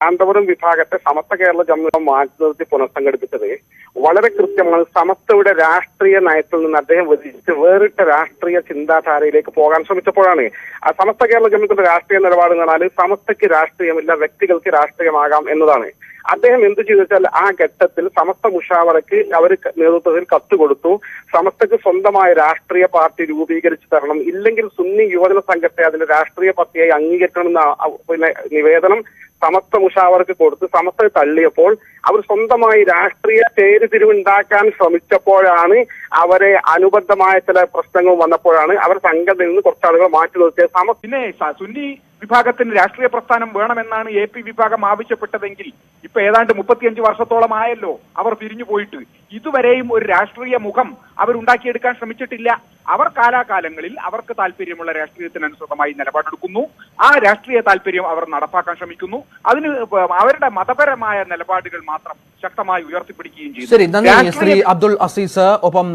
കാന്തപുരം വിഭാഗത്തെ സമസ്ത കേരള ജമ്മിതം മാറ്റി നിർത്തി പുനഃസംഘടിപ്പിച്ചത്. വളരെ കൃത്യമാണ്. സമസ്തയുടെ രാഷ്ട്രീയ നയത്തിൽ നിന്ന് അദ്ദേഹം വിധിച്ച് വേറിട്ട രാഷ്ട്രീയ ചിന്താധാരയിലേക്ക് പോകാൻ ശ്രമിച്ചപ്പോഴാണ്. ആ സമസ്ത കേരള ജമ്മിത്തിന്റെ രാഷ്ട്രീയ നിലപാട് എന്ന് പറഞ്ഞാൽ സമസ്തയ്ക്ക് രാഷ്ട്രീയമില്ല വ്യക്തികൾക്ക് രാഷ്ട്രീയമാകാം എന്നതാണ്. അദ്ദേഹം എന്ത് ചെയ്തു വെച്ചാൽ ആ ഘട്ടത്തിൽ സമസ്ത മുഷാവറയ്ക്ക് അവർ നേതൃത്വത്തിൽ കത്ത് കൊടുത്തു സമസ്തക്ക് സ്വന്തമായ രാഷ്ട്രീയ പാർട്ടി രൂപീകരിച്ചു തരണം. ഇല്ലെങ്കിൽ സുന്നി യുവജന സംഘത്തെ അതിന്റെ രാഷ്ട്രീയ പാർട്ടിയായി അംഗീകരിക്കണമെന്ന പിന്നെ നിവേദനം സമസ്ത മുഷാവർക്ക് കൊടുത്ത് സമസ്തയെ തള്ളിയപ്പോൾ അവർ സ്വന്തമായി രാഷ്ട്രീയ ചേരിതിരിവുണ്ടാക്കാൻ ശ്രമിച്ചപ്പോഴാണ് അവരെ അനുബന്ധമായ ചില പ്രശ്നങ്ങൾ വന്നപ്പോഴാണ് അവർ സംഘത്തിൽ നിന്ന് കുറച്ചാളുകൾ മാറ്റി നിർത്തിയത്. സമസ്ത പിന്നെ സുന്നി വിഭാഗത്തിന് രാഷ്ട്രീയ പ്രസ്ഥാനം വേണമെന്നാണ് എ പി വിഭാഗം ആവശ്യപ്പെട്ടതെങ്കിൽ ഇപ്പൊ ഏതാണ്ട് മുപ്പത്തിയഞ്ച് വർഷത്തോളം ആയല്ലോ അവർ പിരിഞ്ഞു പോയിട്ട്. ഇതുവരെയും ഒരു രാഷ്ട്രീയ മുഖം അവരുണ്ടാക്കിയെടുക്കാൻ ശ്രമിച്ചിട്ടില്ല. അവർ കാലാകാലങ്ങളിൽ അവർക്ക് താല്പര്യമുള്ള രാഷ്ട്രീയത്തിനനുസൃതമായി നിലപാടെടുക്കുന്നു. ആ രാഷ്ട്രീയ താല്പര്യം അവർ നടപ്പാക്കാൻ ശ്രമിക്കുന്നു. അതിന് അവരുടെ മതപരമായ നിലപാടുകൾ മാത്രം ശക്തമായി ഉയർത്തിപ്പിടിക്കുകയും ശരി നന്ദി ശ്രീ അബ്ദുൾ അസീസ്. ഒപ്പം